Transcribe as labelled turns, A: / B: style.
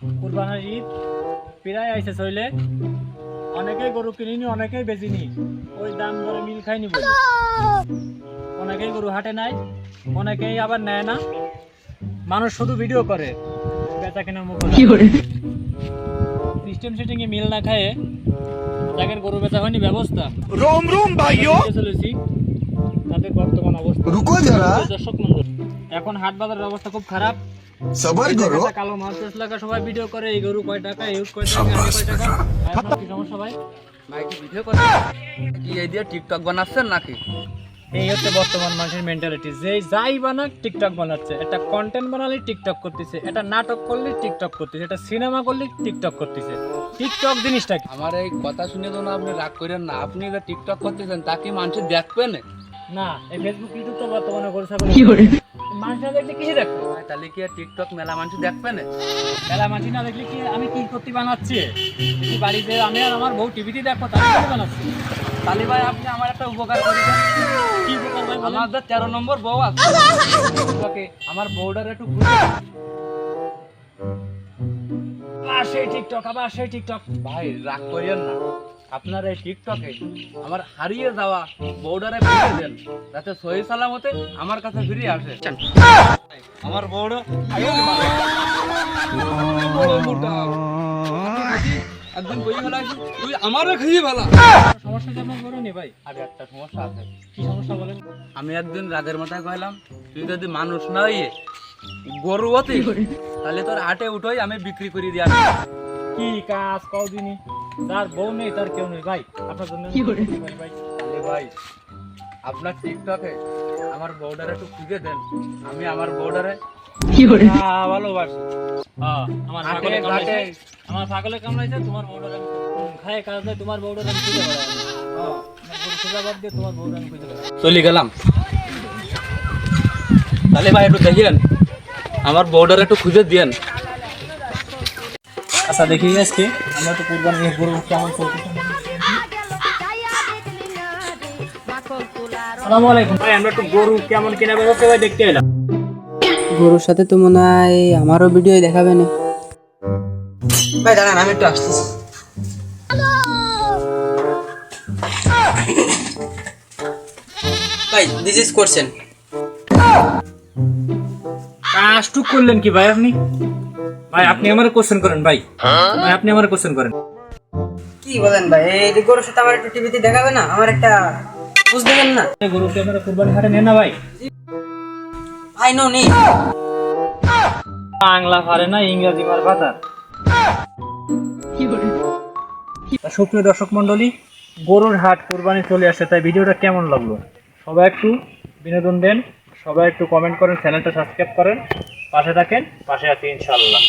A: কুরবানের ঈদ প্রায় আইসে চইলে অনেকেই গরু কিনিনি অনেকেই বেচিনি। ওই দাম ধরে মিল খাইনি বলে। অনেকেই গরু হাটে নাই অনেকেই আবার নেয় না। মানুষ শুধু ভিডিও করে বেচা কেনার মুখ সিস্টেম সেটিং এ মিল না খায় যাদের গরু বেচা হয়নি ব্যবস্থা।
B: রোম রোম ভাইও
A: চলেছি তাদের বর্তমান অবস্থা।
C: রুকো যারা।
A: দর্শক মন্ডল এখন হাট বাজারের অবস্থা খুব খারাপ।
C: সবার
A: গরু। কালো মাছ লাগা সবাই ভিডিও করে এই গরু কয় টাকা ইউজ টাকা ভাই কি
D: ভিডিও করে? কি এই টিকটক বানাচ্ছেন নাকি?
A: এই হচ্ছে বর্তমান মানুষের মেন্টালিটি যে যাই বানাক টিকটক বানাচ্ছে। এটা কন্টেন্ট বানালে টিকটক করতেছে। এটা নাটক করলে টিকটক করতেছে। এটা সিনেমা করলে টিকটক করতেছে। টিকটক জিনিসটা
D: আমার এই কথা শুনে তো না আপনি রাগ করেন না। আপনি যে টিকটক করতেছেন তাকে মানুষ দেখবেন
A: না? এই ফেসবুক ইউটিউব তো বর্তমানে করছে কি করে মানুষ না দেখলে কিসে দেখবে
D: তাহলে কি আর টিকটক মেলা মানুষ দেখবেন
A: মেলা মাঝি না দেখলে কি আমি কি করতে বানাচ্ছি? বাড়িতে আমি আর আমার বউ টিভিতে দেখো তাই জন্য বানাচ্ছি?
D: তাহলে ভাই আপনি আমার একটা উপকার করে
A: কি উপকার ভাই
D: আমার তেরো নম্বর বউ আছে। ওকে, আমার বউটার একটু।
A: আবার সেই টিকটক আবার সেই টিকটক
D: ভাই রাগ করিয়েন না। আপনার এই টিকটকে আমার হারিয়ে যাওয়া বউডারে ফিরিয়ে দেন যাতে সহি সালামতে আমার কাছে ফিরে আসে। আমার বই তুই
A: সমস্যা বড় ভাই?
D: আগে একটা সমস্যা আছে।
A: কি সমস্যা বলেন?
D: আমি একদিন রাগের মাথায় কইলাম তুই যদি মানুষ না হইয়ে গরু হতি তাহলে তোর হাটে উঠোই আমি বিক্রি করে দিয়ে।
A: কি কাজ কদিনই তার বউ নেই তার কেউ নেই। ভাই আপনার জন্য ভাই
D: ভাই আপনার টিকটকে আমার বউডারে একটু খুঁজে দেন। আমি আমার বউডারে আহ, ভালোবাসি।
A: হ্যাঁ, আমার ছাগলে কামড়াইছে। আমার ছাগলে কামড়াইছে তোমার আমি খায় কাজ নাই তোমার আমি খুঁজে হ্যাঁ দিয়ে তোমার বউটার আমি খুঁজে
D: চলে গেলাম। তাহলে ভাই একটু দেখিয়েন। আমার বউডারে একটু খুঁজে দিয়েন।
A: আচ্ছা দেখি আজকে আমরা তো কুরবানি ঈদ গরু কেমন চলতেছে আসসালামু আলাইকুম। ভাই আমরা একটু গরু কেমন কেনা বেচা ভাই দেখতে এলাম।
E: গরুর সাথে তো মনে হয় আমারও ভিডিও দেখাবে না। ভাই দাঁড়ান আমি একটু আসতেছি ভাই দিস ইজ করছেন
A: কাজটুক করলেন কি ভাই আপনি? ভাই আপনি আমার কোশ্চেন করেন ভাই। ভাই আপনি আমার কোশ্চেন করেন।
E: কি বলেন ভাই? এই যে গরুর সাথে আমার একটু টিভিতে দেখাবে না? আমার একটা বুঝ দেবেন না।
A: এই গরু কি আপনারা কুরবানি হাটে নেন না ভাই।
E: আই নো নেই
A: বাংলা পারে না ইংরেজি মার বাজার। সুপ্রিয় দর্শক মন্ডলী গরুর হাট কুরবানি চলে আসে তাই ভিডিওটা কেমন লাগল? সবাই একটু বিনোদন দেন। সবাই একটু কমেন্ট করেন চ্যানেলটা সাবস্ক্রাইব করেন পাশে থাকেন পাশে আছি ইনশাল্লাহ